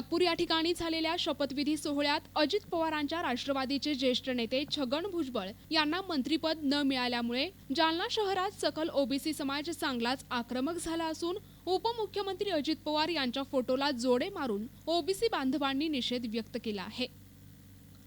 नागपूर या ठिकाणी झालेल्या शपथविधी सोहळ्यात अजित पवारांच्या राष्ट्रवादीचे ज्येष्ठ नेते छगन भुजबळ यांना मंत्रीपद न मिळाल्यामुळे जालना शहरात सकल ओबीसी समाज चांगलाच आक्रमक झाला असून उपमुख्यमंत्री अजित पवार यांच्या फोटोला जोडे मारून ओबीसी बांधवांनी निषेध व्यक्त केला आहे.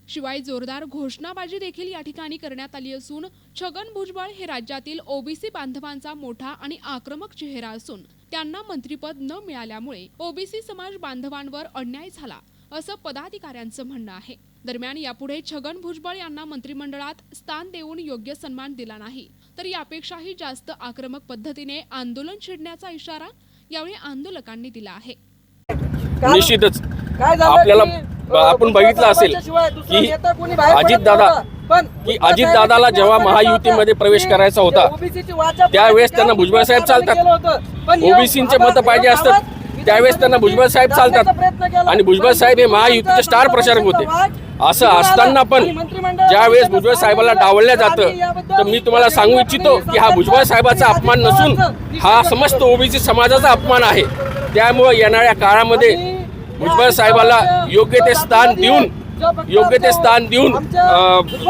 शिवाय जोरदार घोषणाबाजी देखील या ठिकाणी करण्यात आली असून छगन भुजबळ हे राज्यातील ओबीसी बांधवांचा मोठा आणि आक्रमक चेहरा असून त्यांना मंत्रीपद न मिळाल्यामुळे ओबीसी समाज बांधवांवर अन्याय झाला असं पदाधिकाऱ्यांचं म्हणणं आहे. दरम्यान यापुढे छगन भुजबळ यांना मंत्रिमंडळात स्थान देऊन योग्य सन्मान दिला नाही तर यापेक्षाही जास्त आक्रमक पद्धतीने आंदोलन छेडण्याचा इशारा यावेळी आंदोलकांनी दिला आहे. निश्चितच. काय झालं आपल्याला आपण बघितलं असेल की नेता कोणी पण की अजितदादाला जेव्हा महायुतीमध्ये प्रवेश करायचा होता, त्यावेळेस त्यांना भुजबळ साहेब चालतात. ओबीसींचे मतं पाहिजे असतात. त्यावेळेस त्यांना भुजबळ साहेब चालतात. आणि भुजबळ साहेब हे महायुतीचे स्टार प्रचारक होते. असं असताना पण ज्यावेळेस भुजबळ साहेबाला डावलल्या जातं तर मी तुम्हाला सांगू इच्छितो की हा भुजबळ साहेबाचा अपमान नसून हा समस्त ओबीसी समाजाचा अपमान आहे. त्यामुळे येणाऱ्या काळामध्ये भुजबळ साहेबाला योग्य ते स्थान देऊन योग्य ते स्थान देऊन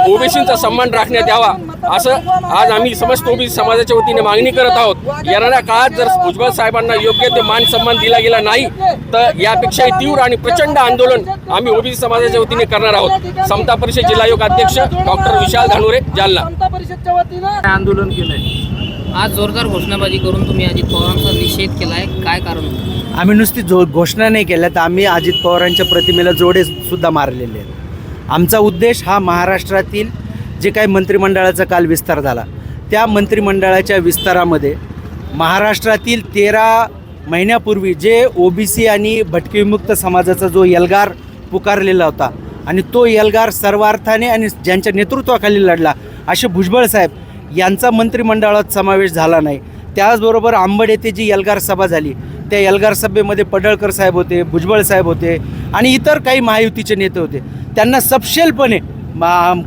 ओबीसींचा सन्मान राखण्यात यावा. असं आज आम्ही समस्त ओबीसी समाजाच्या वतीने मागणी करत आहोत. येणाऱ्या काळात जर भुजबळ साहेबांना योग्य ते मान सन्मान दिला गेला नाही तर यापेक्षाही तीव्र आणि प्रचंड आंदोलन आम्ही ओबीसी समाजाच्या वतीने करणार आहोत. समता परिषद जिल्हा योग अध्यक्ष डॉक्टर विशाल धानुरे जालना. समता परिषदच्या वतीनं आंदोलन केलंय. आज जोरदार घोषणाबाजी करून तुम्ही अजित पवारांचा निषेध केला आहे काय कारण? होतं? आम्ही नुसती जो घोषणा नाही केल्या तर आम्ही अजित पवारांच्या प्रतिमेला जोडे सुद्धा मारलेले आहेत. आमचा उद्देश हा महाराष्ट्रातील जे काही मंत्रिमंडळाचा काल विस्तार झाला. त्या मंत्रिमंडळाच्या विस्तारामध्ये महाराष्ट्रातील तेरा महिन्यापूर्वी जे ओबीसी आणि भटकेविमुक्त समाजाचा जो यलगार पुकारलेला होता आणि तो यलगार सर्वार्थाने आणि ज्यांच्या नेतृत्वाखाली लढला असे भुजबळ साहेब यांचा मंत्रिमंडळात समावेश झाला नाही. त्याचबरोबर आंबड येथे जी एल्गार सभा झाली त्या एल्गार सभेमध्ये पडळकर साहेब होते भुजबळ साहेब होते आणि इतर काही महायुतीचे नेते होते. त्यांना सपशेलपणे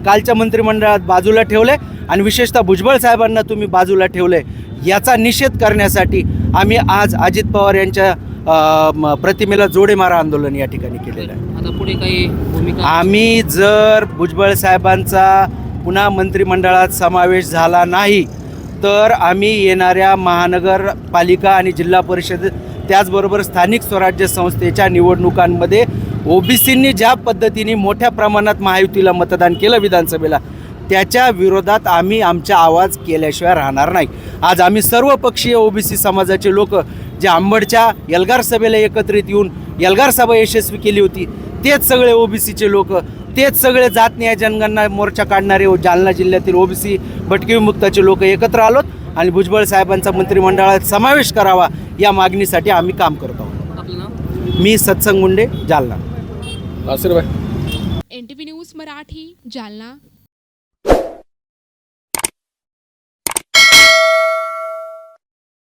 कालच्या मंत्रिमंडळात बाजूला ठेवले आणि विशेषतः भुजबळ साहेबांना तुम्ही बाजूला ठेवले याचा निषेध करण्यासाठी आम्ही आज अजित पवार यांच्या प्रतिमेला जोडेमारा आंदोलन या ठिकाणी केलेलं आहे. आता पुढे काही आम्ही जर भुजबळ साहेबांचा पुन्हा मंत्रिमंडळात समावेश झाला नाही तर आम्ही येणाऱ्या महानगरपालिका आणि जिल्हा परिषद त्याचबरोबर स्थानिक स्वराज्य संस्थेच्या निवडणुकांमध्ये ओबीसींनी ज्या पद्धतीने मोठ्या प्रमाणात महायुतीला मतदान केलं विधानसभेला त्याच्या विरोधात आम्ही आमचा आवाज केल्याशिवाय राहणार नाही. आज आम्ही सर्व पक्षीय ओबीसी समाजाचे लोक जे आंबडच्या एल्गार सभेला एकत्रित येऊन एल्गार सभा यशस्वी केली होती तेच सगळे ओबीसीचे लोक तेच सगळे जात न्याय जनगणना मोर्चा काढणारे जालना जिल्ह्यातील ओबीसी भटके विमुक्ताचे लोक एकत्र आलोत आणि भुजबळ साहेबांचा मंत्रिमंडळात समावेश करावा या मागणीसाठी आम्ही काम करत आहोत. मी Satsang Munde Jalna. NTV news Marathi Jalna.